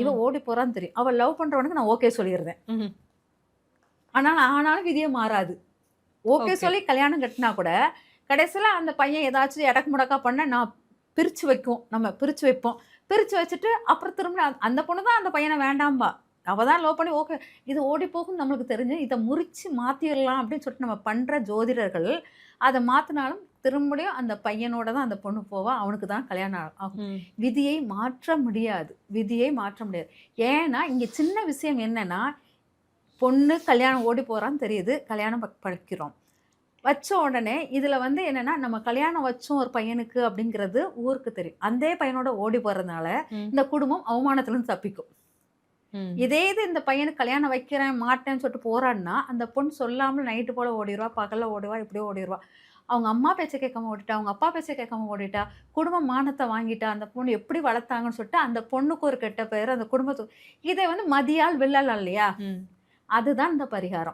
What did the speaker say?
இவ ஓடி போறான்னு தெரியும். அவள் லவ் பண்றவனுக்கு நான் ஓகே சொல்லிடுறேன். ஆனால் ஆனாலும் விதியே மாறாது. ஓகே. சொல்லி கல்யாணம் கட்டினா கூட கடைசியில் அந்த பையன் ஏதாச்சும் இடக்கு முடக்கா பண்ண நான் பிரித்து வைக்கும். நம்ம பிரித்து வைப்போம். பிரித்து வச்சுட்டு அப்புறம் திரும்ப அந்த- அந்த பொண்ணு தான் அந்த பையனை வேண்டாம்பா. அவள் தான் லவ் பண்ணி ஓகே இது ஓடி போகும் நம்மளுக்கு தெரிஞ்சு இதை முறிச்சு மாற்றிடலாம் அப்படின்னு சொல்லிட்டு நம்ம பண்ணுற ஜோதிடர்கள் அதை மாற்றினாலும் திரும்பியும் அந்த பையனோட தான் அந்த பொண்ணு போவா அவனுக்கு தான் கல்யாணம் ஆகும். விதியை மாற்ற முடியாது விதியை மாற்ற முடியாது ஏன்னா இங்கே சின்ன விஷயம் என்னன்னா பொண்ணு கல்யாணம் ஓடி போகிறான்னு தெரியுது கல்யாணம் படிக்கிறோம் வச்ச உடனே இதில் வந்து என்னன்னா நம்ம கல்யாணம் வச்சோம் ஒரு பையனுக்கு அப்படிங்கிறது ஊருக்கு தெரியும் அந்த பையனோட ஓடி போகிறதுனால. இந்த குடும்பம் அவமானத்துலேருந்து தப்பிக்கும். இதே இது இந்த பையனுக்கு கல்யாணம் வைக்கிறேன் மாட்டேன்னு சொல்லிட்டு போறான்னா அந்த பொண்ணு சொல்லாமல் நைட்டு போல ஓடிடுவா பகல்ல ஓடிவா இப்படியே ஓடிடுவா. அவங்க அம்மா பேச்சை கேட்காம ஓடிட்டா அவங்க அப்பா பேச்சை கேட்காம ஓடிட்டா குடும்ப மானத்தை வாங்கிட்டா அந்த பொண்ணு எப்படி வளர்த்தாங்கன்னு சொல்லிட்டு அந்த பொண்ணுக்கு ஒரு கெட்ட பேர் அந்த குடும்பத்துக்கு இதை வந்து மதியால் வில்லலாம் இல்லையா. அதுதான் இந்த பரிகாரம்.